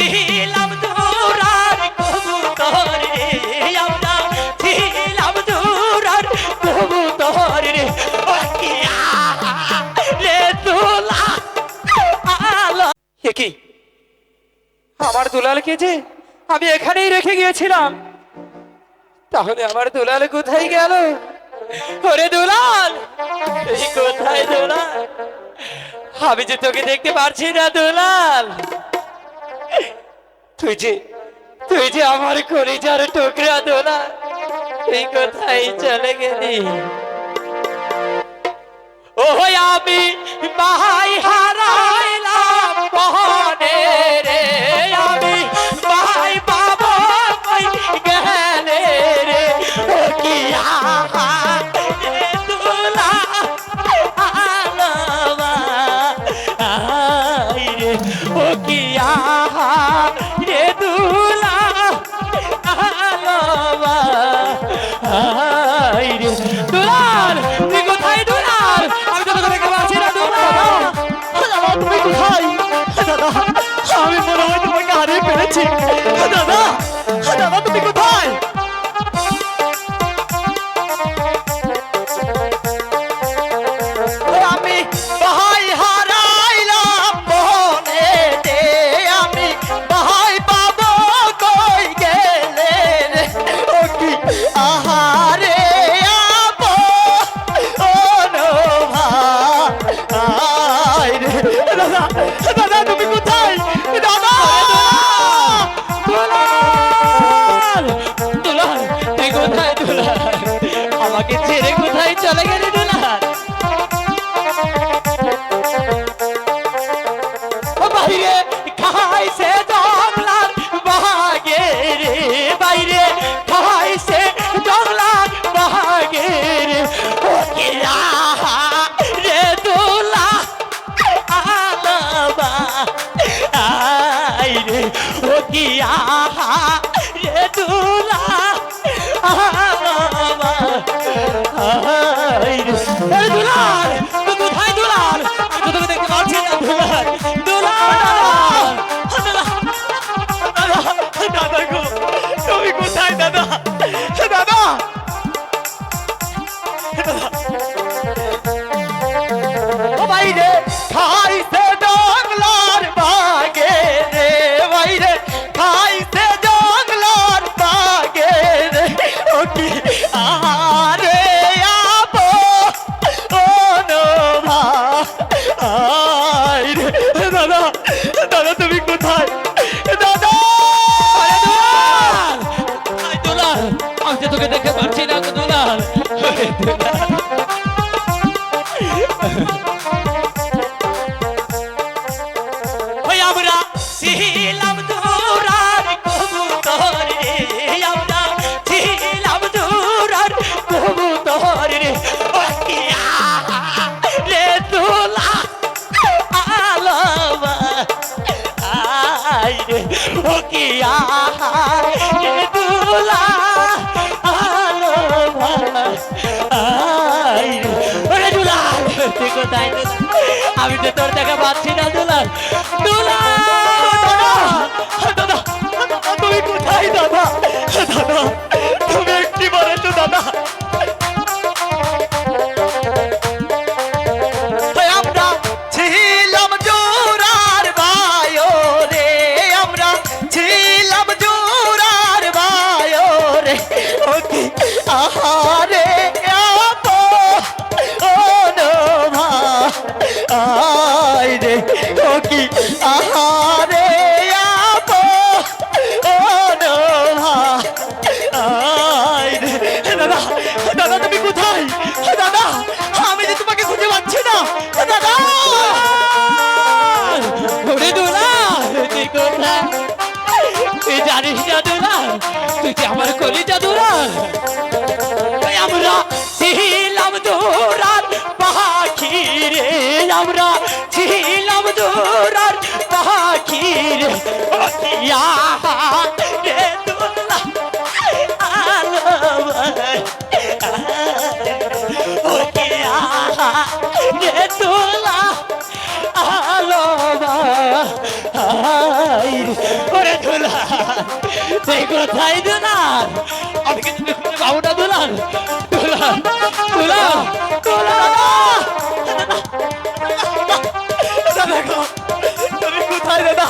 ছিলাম দূরার কবুতর, আমরা দুলালকে যে? আমি এখানেই রেখে গিয়েছিলাম। তাহলে আমার দুলাল কোথায় গেল? ওরে দুলাল! কোথায় দুলাল? আমি যে তোকে দেখতে পারছি না, দুলাল! তুই যে তুই যে আমার কলিজার টুকরা দোলা, এই কোথায় চলে গেলি। ও আমি বাহাই হারাইলাম বহনে রে। দুলাল? তুই কোথায় ডোনার আমি তো তোকে পাচ্ছি না ডোনার দাদা, তুমি কোথায়? দাদা, আমি মনে হয় তোমাকে হারিয়ে ফেলেছি। দাদা Yeah. কি রে দুলা। আমরা ছিলাম দূরার কবুতর। রে আমরা ছিলাম দূরার কবুতর। রে রে দেখা পাচ্ছি না, দুলাল। দাদা, তুমি কোথায়, দাদা? দাদা, তুমি একটি বলে তো দাদা। আমরা তুই যে আমার কলিজা ওই আমরা ছিলাম দূরার পাখি রে আমরা ছিলাম দূরার পাখি রে রে কি দুলাল। তুই কোথায় দুলাল। আমি কিন্তু পাবো না দুলাল? দুলাল দুলাল দুলাল। গো, তুমি কোথায় দাদা?